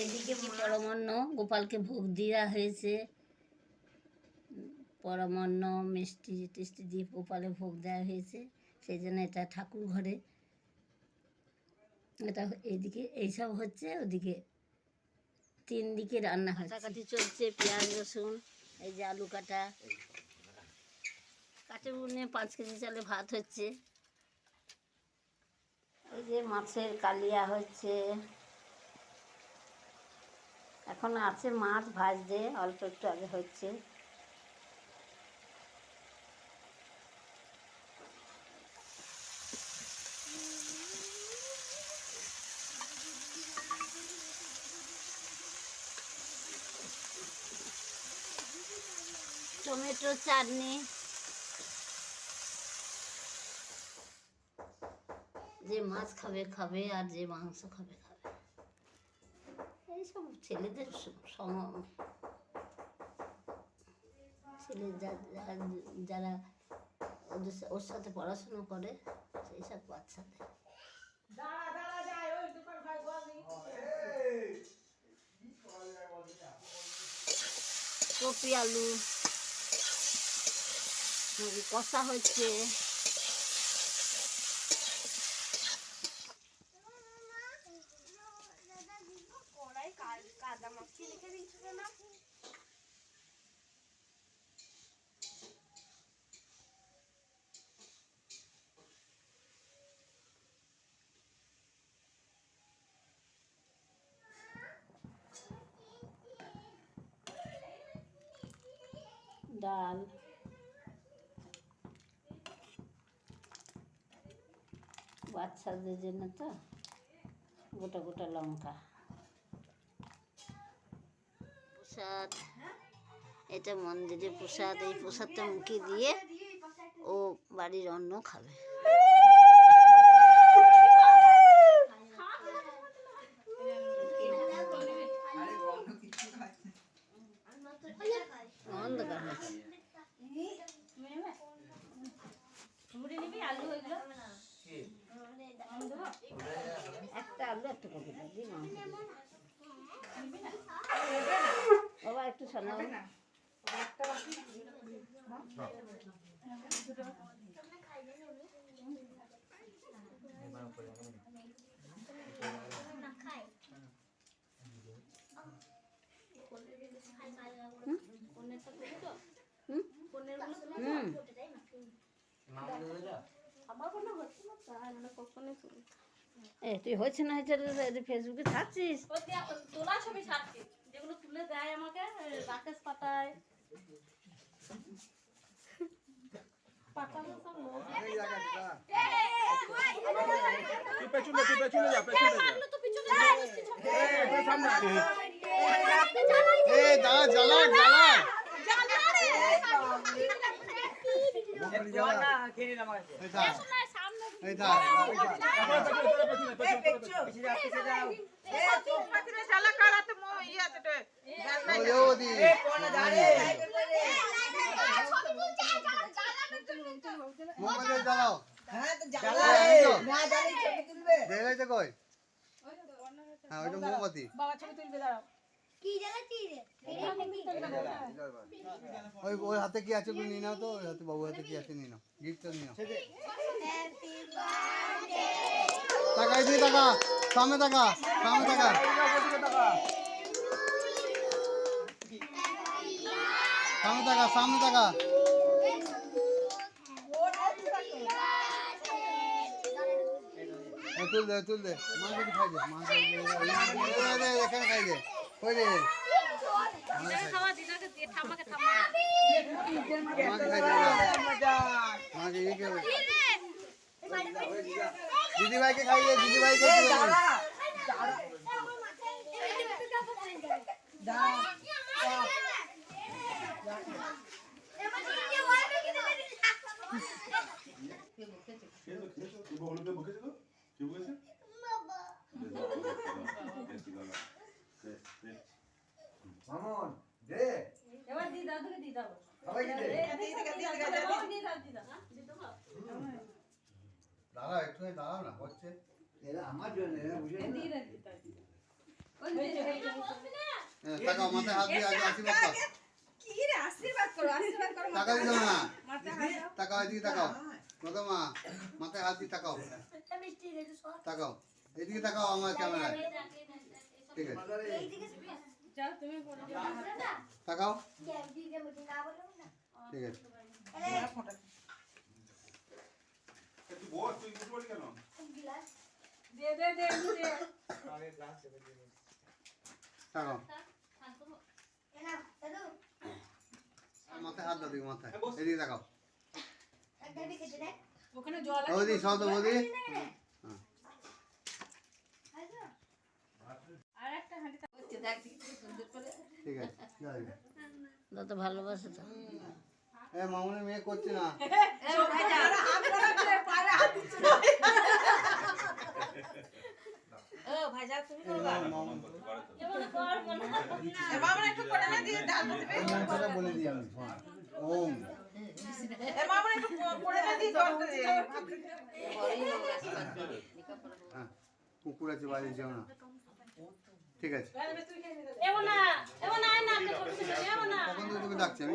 এদিকে পরমান্ন গোপালকে ভোগ দেওয়া হয়েছে। পরমান্ন মিষ্টি টিষ্টি দিয়ে গোপালে ভোগ দেওয়া হয়েছে। সেই জন্য এটা ঠাকুর ঘরে। এটা এইদিকে এইসব হচ্ছে, ওদিকে তিন দিকে রান্না হয় কাটাকাটি চলছে, পেঁয়াজ, রসুন, এই যে আলু কাটা। কাটে বুনে পাঁচ কেজি চালে ভাত হচ্ছে। এই যে মাছের কালিয়া হচ্ছে। এখন আছে মাছ ভাজতে, অল্প একটু আগে হচ্ছে। টমেটো চাটনি। যে মাছ খাবে খাবে, আর যে মাংস খাবে খাবে। এইসব ছেলেদের স- সম ছেলে যারা ওদের ওর সাথে পড়াশুনো করে সেই সব বাচ্চাদের। কপি আলু কষা হচ্ছে ডাল বাচ্চাদের জন্য তো গোটা গোটা লঙ্কা প্রসাদ এটা মন্দিরে প্রসাদ, এই প্রসাদটা মুখে দিয়ে ও বাড়ির অন্ন খাবে। অন্ধকার হয়েছে একটা আলু একটা কপি। বাবা একটু হুম হুম এ তুই হচ্ছে না হচ্ছে ফেসবুকে থাকছিস তোলা ছবি ছাড়ছি যেগুলো তুলে দেয় আমাকে রাকেশ তুই পেছনে পেছনে যা পেছনে যা তো পিছনে চলে এসেছি ছবি। এ দাঁড়া জ্বালা জ্বালা নয়, সামনে দাঁড়াও দেখেছে কই হ্যাঁ ওইটা মোমবাতি বাবা ছবি তুলবে দাঁড়াও ওই ওই হাতে কি আছে তুমি নিয়ে নাও তো ওই হাতে বাবু হাতে কি আছে নিয়ে নাও। গিফটটা নিয়ে নাও। টাকা দিয়ে টাকা সামনে টাকা সামনে টাকা। সামনে টাকা সামনে টাকা। তুল দে তুল দে। মা যদি খাই দে মা খাই দে, এখানে খাই দে কই মাকে ইয়ে কে দিদি ভাইকে খাইয়ে দিদি ভাইকে মামন দে এবার দিদা ওদিকে দিদা বল। সবাইকে দে দিদা দাঁড়াও একটু দাঁড়াও না হচ্ছে। এরা আমার জন্য এরা বুঝে হ্যাঁ, মাথায় হাত দিয়ে আগে আশীর্বাদ কর। কি রে আশীর্বাদ করো আশীর্বাদ করো টাকা দিতে হবে না মাথায় হাত দাও। তাকাও এদিকে তাকাও। এদিকে তাকাও আমার ক্যামেরায়। ঠিক আছে। যাও তাকাও। ঠিক আছে। মাথায় হাত দাও দিকে মাথায় এদিকে তাকাও ওখানে জল বৌদি সব তো বৌদি আর একটা হাঁড়ি হচ্ছে দেখ দেখি কি সুন্দর করে ঠিক আছে যাই যত ভালোবাসে তো। এ মামুনি মেয়ে করছে না। মনে হয় হ্যাঁ কুকুর আছে বাইরে যেও না। ঠিক আছে। এমন না এমন না না কে ছোট ছোট এমন না কখন থেকে তোকে ডাকছি আমি?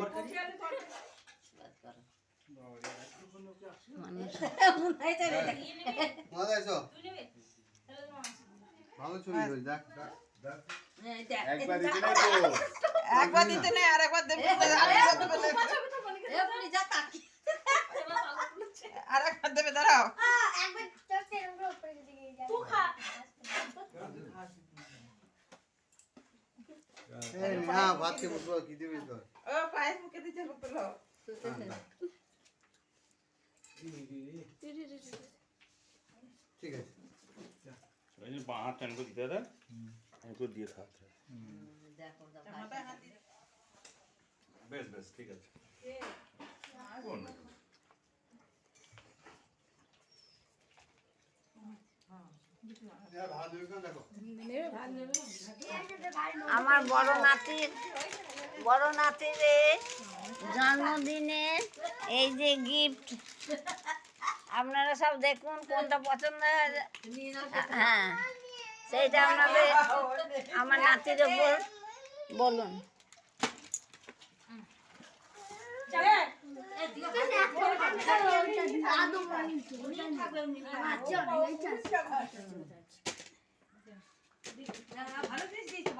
একবার দিতে নাই আর একবার দেবে আর একবার দেবে দাঁড়াও ভাত খেয়ে বসবো কি দিবি তো ও পায়েস মুখে দিতে বলো ঠিক আছে। বাঁ হাতটা এনকো দিতে হবে এনকো দিয়ে খাওয়াতে হবে মাথায় হাত দিয়ে বেশ বেশ ঠিক আছে। কোন? ভাত দেবে কেন দেখো আমার বড় নাতির বড় নাতির এই জন্মদিনে এই যে গিফট আপনারা সব দেখুন কোনটা পছন্দ হয়। সেইটা আপনাদের আমার নাতির ওপর বলুন। ভালো জিনিস দিয়েছে